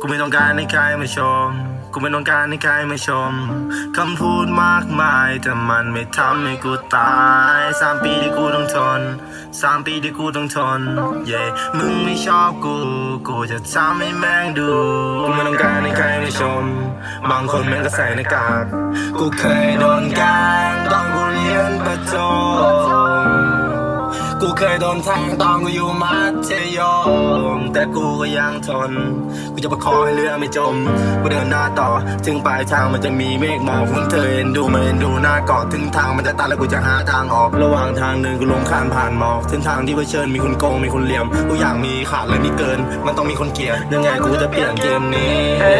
กูไม่ต้องการให้ใครมาชม กูไม่ต้องการให้ใครมาชม คำพูดมากมายแต่มันไม่ทำให้กูตายสามปีที่กูต้องทนสามปีที่กูต้องทน เย่มึงไม่ชอบกู กูจะทำให้แม่งดู กูไม่ต้องการให้ใครมาชม บางคนแม่งก็ใส่หน้ากาก กูเคยโดนแกล้งตอนกูเรียนประถมกูเคยโดนแทงตอนกูอยู่มัธยม แต่กูก็ยังทน กูจะประคองให้เรือไม่จม กูเดินหน้าต่อ ถึงปลายทางมันจะมีเมฆหมอกคุณเธอเอ็นดูมาเอ็นดูหน้าเกาะถึงทางมันจะตันแล้วกูจะหาทางออก ระหว่างทางเดินกูลงคานผ่านหมอกถึงทางที่เผชิญมีคนโกงมีคนเหลี่ยม กูอยากมีขาดและมีเกิน มันต้องมีคนเกลียดยังไงกูจะเปลี่ยนเกมนี้เอ้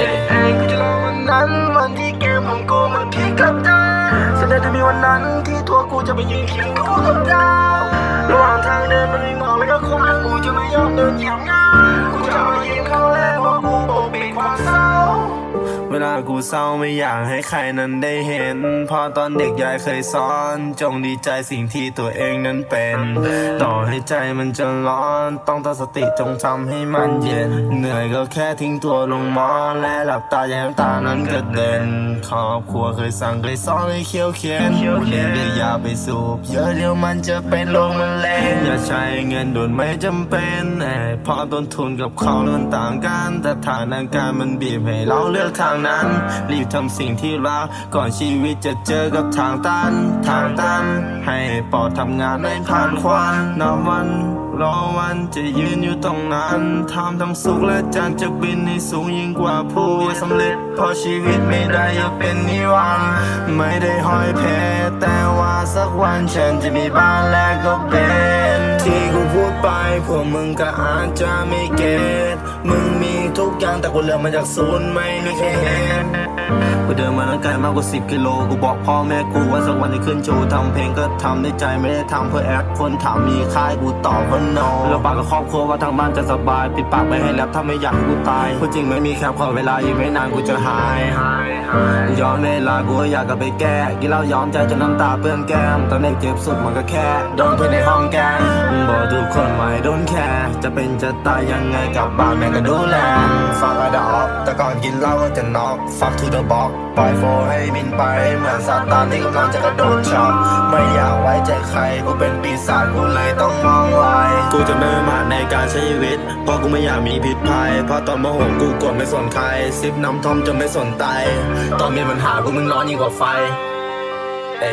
ยกูจะรอวันนั้น ที่ตัวกูจะไปยืนเคียงคู่กับดาวระหว่างทางเดินมันมีหมอกแล้วก็ควันกูจะไม่ยอมเดินเหยียบง่ายกูจะเอายิ้มเข้าแรกเพราะ กูเศร้าไม่อยากให้ใครนั้นได้เห็นเพอตอนเด็กยายเคยสอน จงดีใจสิ่งที่ตัวเองนั้นเป็น ต่อให้ใจมันจะร้อน ต้องตั้งสติจงทำให้มันเย็น เหนื่อยก็แค่ทิ้งตัวลงหมอนและหลับตาอย่างน้ำตานั้นกระเด็นครอบครัวเคยสั่งเคยสอนให้เคี้ยวเขียนบุหรี่เบียร์อยาไปสูบเยอะเดี๋ยวมันจะเป็นโรคมะเร็งอย่าใช้เงินโดนไม่จำเป็นเอ้ยเพราะต้นทุนกับเขามันต่างกัน แต่ฐานะการมันบีบให้เราเลือกทางนั้นรีบทำสิ่งที่รักก่อนชีวิตจะเจอกับทางตัน ทางตัน ให้ปอดทำงานไม่ผ่านควันนับวันรอวันจะยืนอยู่ตรงนั้นทำทั้งสุขและจางจะบินให้สูงยิ่งกว่าผู้สำเร็จเพราะชีวิตไม่ได้อยากเป็นนิรันไม่ได้ห้อยแพแต่ว่าสักวันฉันจะมีบ้านและก็เป็น ที่กูพูดไปพวกมึงก็อาจจะไม่เก็ตมึง ทุกอย่างแต่กูเริ่มมาจากศูนย์ไม่มีแค่เห็นกูเดินมาตั้งไกลมากกว่า10กิโลกูบอกพ่อแม่กูว่าสักวันจะขึ้นโชว์ทำเพลงก็ทำได้ใจไม่ได้ทำเพื่อแอคคนถามมีค่ายกูตอบว่า no แล้วปากกับครอบครัวว่าทางบ้านจะสบายปิดปากไม่ให้แรปถ้าไม่อยากให้กูตายพูดจริงไม่มีแคปขอเวลาอีกไม่นานกูจะหายย้อนเวลากูอยากกลับไปแก้กินเหล้ายอมใจจนน้ำตาเปื้อนแก้มตอนเด็กเจ็บสุดมันก็แค่โดนเพื่อนในห้องแกล้งบอกทุกคนไม่โดนแคร์จะเป็นจะตายยังไงกลับบ้านแม่ก็ดูแลฝากอะดอกแต่ก่อนกินเหล้าก็จะน็อกฝากทูเดอะบ็อกปล่อยโฟให้บินไปเหมือนซาตานที่กำลังจะกระโดดช็อตไม่อยากไว้ใจใครกูเป็นปีศาจกูเลยต้องมองไว้กูจะไม่มาในการใช้ชีวิตเพราะกูไม่อยากมีพิษภัยเพราะตอนโมโหกูกดไม่สนใครซิปน้ำท่อมจนไม่สนใจตอนมีปัญหากูมึงร้อนยิ่งกว่าไฟเอ